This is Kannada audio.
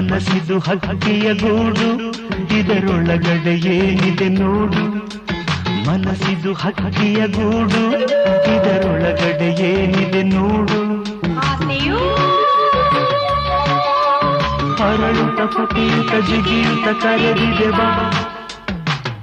ಹಕ್ಕಿಯ ಗೂಡು ಇದರೊಳಗಡೆ ಏನಿದೆ ನೋಡು. ಮನಸ್ಸಿದು ಹಕ್ಕಿಯ ಗೂಡು ಇದರೊಳಗಡೆ ಏನಿದೆ ನೋಡು. ಅರಳುತ್ತ ಪತಿಯುತ ಜಿಗಿಯುತ್ತ ಕರೆದಿದೆ ಬಾ.